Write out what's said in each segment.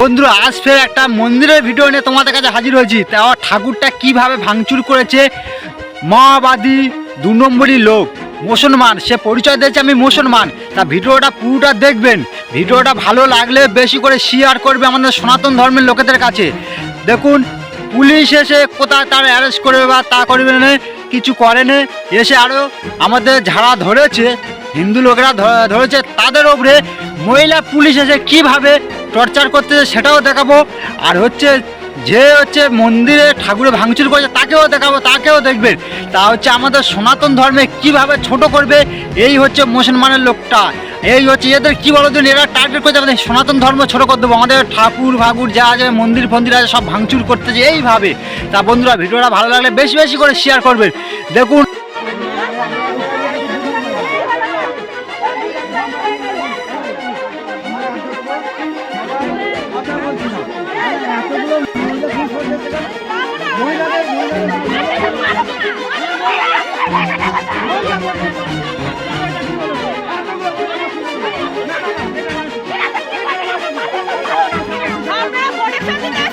বন্ধুরা, আজ ফের একটা মন্দিরের ভিডিও নিয়ে তোমাদের কাছে হাজির হয়েছি। তাও ঠাকুরটা কীভাবে ভাঙচুর করেছে, মাওবাদী দু নম্বরই লোক, মুসলমান, সে পরিচয় দিয়েছে আমি মুসলমান। তা ভিডিওটা পুরোটা দেখবেন, ভিডিওটা ভালো লাগলে বেশি করে শেয়ার করবে আমাদের সনাতন ধর্মের লোকেদের কাছে। দেখুন, পুলিশ এসে কোথায় তার অ্যারেস্ট করবে বা তা করবে না, কিছু করে না, এসে আরও আমাদের যারা ধরেছে, হিন্দু লোকেরা ধরেছে, তাদের ওপরে মহিলা পুলিশ এসে কীভাবে টর্চার করতেছে সেটাও দেখাবো। আর হচ্ছে যে হচ্ছে মন্দিরে ঠাকুরে ভাঙচুর করেছে তাকেও দেখাবো, তাকেও দেখবেন তা হচ্ছে আমাদের সনাতন ধর্মে কীভাবে ছোট করবে, এই হচ্ছে মুসলমানের লোকটা। এই হচ্ছে এদের কি বলো দিন এরা টার্গেট করছে আমাদের সনাতন ধর্ম ছোট করে দেবো। আমাদের ঠাকুর ভাকুর যা আছে, মন্দির, ফন্দির আছে, সব ভাঙচুর করতেছে এইভাবে। তা বন্ধুরা, ভিডিওটা ভালো লাগলে বেশি বেশি করে শেয়ার করবেন। দেখুন Shut it!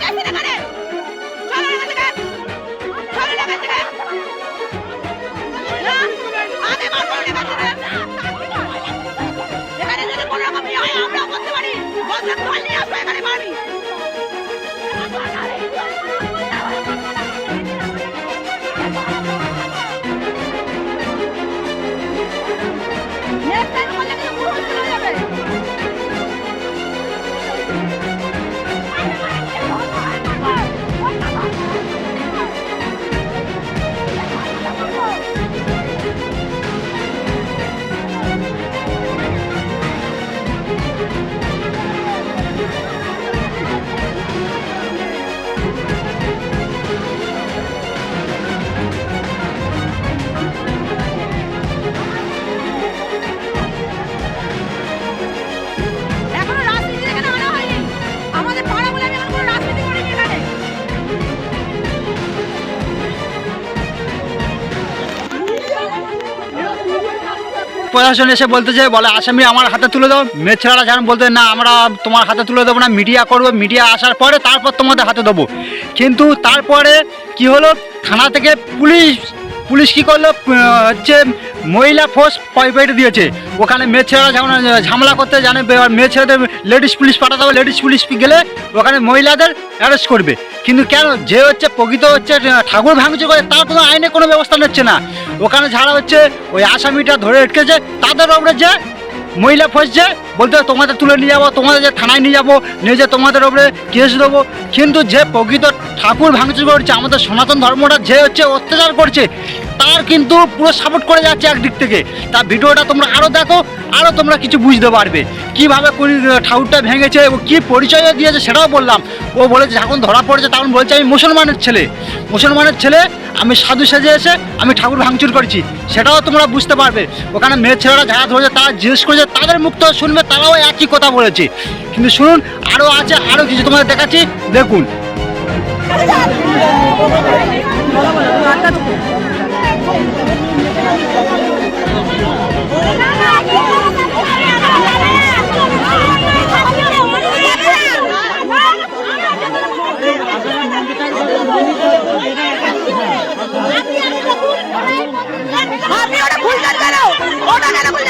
টানাটানি করতে প্রশাসন এসে বলতেছে বলে, আসামি আমার হাতে তুলে দাও। মেয়ে যেমন বলতে, না, আমরা তোমার হাতে তুলে দেবো না, মিডিয়া করব। মিডিয়া আসার পরে তারপর তোমাদের হাতে দেবো। কিন্তু তারপরে কি হলো? থানা থেকে পুলিশ পুলিশ কি করল? হচ্ছে মহিলা ফোর্স পাইপাইটে দিয়েছে। ওখানে মেয়ে ছেলেরা যেমন ঝামেলা করতে জানে মেয়ে ছেলেদের লেডিস পুলিশ পাঠাতে হবে লেডিস পুলিশ গেলে ওখানে মহিলাদের অ্যারেস্ট করবে। কিন্তু কেন? যে হচ্ছে প্রকৃত হচ্ছে ঠাকুর ভাঙচুর করে, তার কোনো আইনে কোনো ব্যবস্থা নিচ্ছে না। ওখানে যারা হচ্ছে ওই আসামিটা ধরে আটকেছে তাদের ওপরে যে মহিলা ফোর্স যে বলতে তোমাদের তুলে নিয়ে যাব, তোমাদের যে থানায় নিয়ে যাব, নিয়ে যে তোমাদের ওপরে কেস দেবো। কিন্তু যে প্রকৃত ঠাকুর ভাঙচুর করছে, আমাদের সনাতন ধর্মটা যে হচ্ছে অত্যাচার করছে, তার কিন্তু পুরো সাপোর্ট করে যাচ্ছে একদিক থেকে। তা ভিডিওটা তোমরা আরও দেখো আরও তোমরা কিছু বুঝতে পারবে। কীভাবে ঠাকুরটা ভেঙেছে ও কী পরিচয় দিয়েছে সেটাও বললাম। ও বলেছে যখন ধরা পড়েছে। তখন বলছে, আমি মুসলমানের ছেলে। মুসলমানের ছেলে, আমি সাধু সেজে এসে আমি ঠাকুর ভাঙচুর করছি। সেটাও তোমরা বুঝতে পারবে। ওখানে মেয়ে ছেলেরা যারা ধরেছে, তারা জিজ্ঞেস করেছে, তাদের মুখ শুনবে, তারাও একই কথা বলেছে। কিন্তু শুনুন আরও আছে আরও কিছু তোমাদের দেখাচ্ছি। দেখুন আপনি ওটা খুলছেন কেন ওটা কেন বলছেন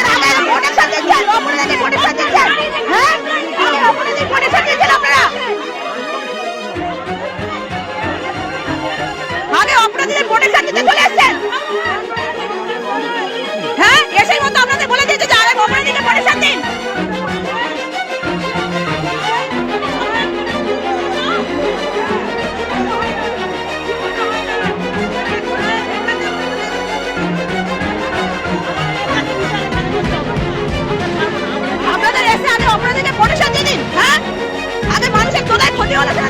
কোথায়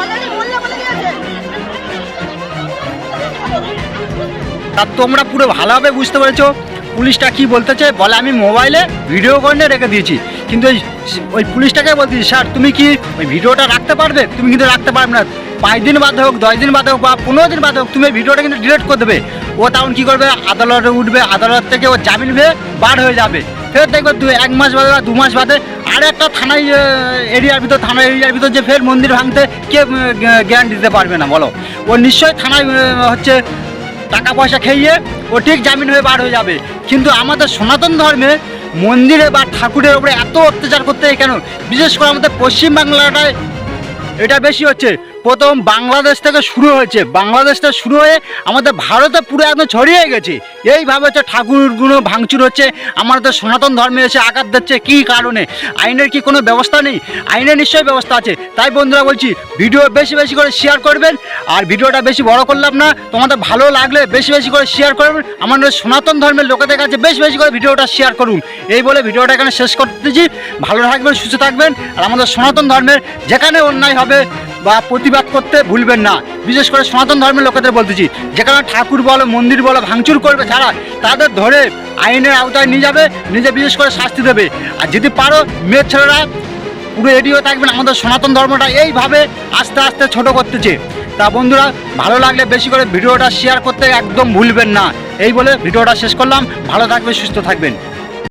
অলরেডি মোল্লা বলে দিয়েছে তা তোমরা পুরো ভালোভাবে বুঝতে পেরেছ। পুলিশটা কি বলতেছে বলে, আমি মোবাইলে ভিডিও করে রেখে দিয়েছি। কিন্তু ওই ওই পুলিশটাকে বলতেছি স্যার, তুমি কি ওই ভিডিওটা রাখতে পারবে? তুমি কিন্তু রাখতে পারবে না। পাঁচ দিন বাদে হোক, দশ দিন বাদে হোক বা পনেরো দিন বাদে হোক, তুমি ভিডিওটা কিন্তু ডিলিট করে দেবে। ও তখন কী করবে? আদালতে উঠবে, আদালত থেকে ও জামিন পেয়ে বার হয়ে যাবে। ফের দেখবে দু, এক মাস বাদে বা দু মাস বাদে আর একটা থানায় এরিয়ার ভিতর থানা এরিয়ার ভিতর যে ফের মন্দির ভাঙতে কে গ্যারান্টি দিতে পারবে না, বলো? ও নিশ্চয়ই থানায় হচ্ছে টাকা পয়সা খেয়ে ও ঠিক জামিন হয়ে বার হয়ে যাবে। কিন্তু আমাদের সনাতন ধর্মে মন্দিরে বা ঠাকুরের উপরে এত অত্যাচার করতে কেন? বিশেষ করে আমাদের পশ্চিমবাংলাটায় এটা বেশি হচ্ছে। প্রথম বাংলাদেশ থেকে শুরু হয়েছে। বাংলাদেশ থেকে শুরু হয়ে আমাদের ভারতে পুরো একদম ছড়িয়ে গেছে। এইভাবে হচ্ছে ঠাকুরগুলো ভাঙচুর হচ্ছে। আমাদের সনাতন ধর্মে এসে আঘাত দিচ্ছে কী কারণে? আইনের কি কোনো ব্যবস্থা নেই? আইনের নিশ্চয়ই ব্যবস্থা আছে। তাই বন্ধুরা বলছি, ভিডিও বেশি বেশি করে শেয়ার করবেন। আর ভিডিওটা বেশি বড় করলাম না, তোমাদের ভালো লাগলে বেশি বেশি করে শেয়ার করবেন। আমাদের সনাতন ধর্মের লোকেদের কাছে বেশি বেশি করে ভিডিওটা শেয়ার করুন। এই বলে ভিডিওটা এখানে শেষ করতেছি। ভালো থাকবেন, সুস্থ থাকবেন। আর আমাদের সনাতন ধর্মের যেখানে অন্যায় হবে বা প্রতিবাদ করতে ভুলবেন না। বিশেষ করে সনাতন ধর্মের লোকেদের বলতেছি যেখানে ঠাকুর বলো, মন্দির বলো ভাঙচুর করবে ছাড়া তাদের ধরে আইনের আওতায় নিয়ে যাবে, নিজে বিশেষ করে শাস্তি দেবে। আর যদি পারো, মেয়ের ছেলেরা পুরো এডিও থাকবেন আমাদের সনাতন ধর্মটা এইভাবে আস্তে আস্তে ছোট করতেছে তা বন্ধুরা, ভালো লাগলে বেশি করে ভিডিওটা শেয়ার করতে একদম ভুলবেন না। এই বলে ভিডিওটা শেষ করলাম। ভালো থাকবেন, সুস্থ থাকবেন।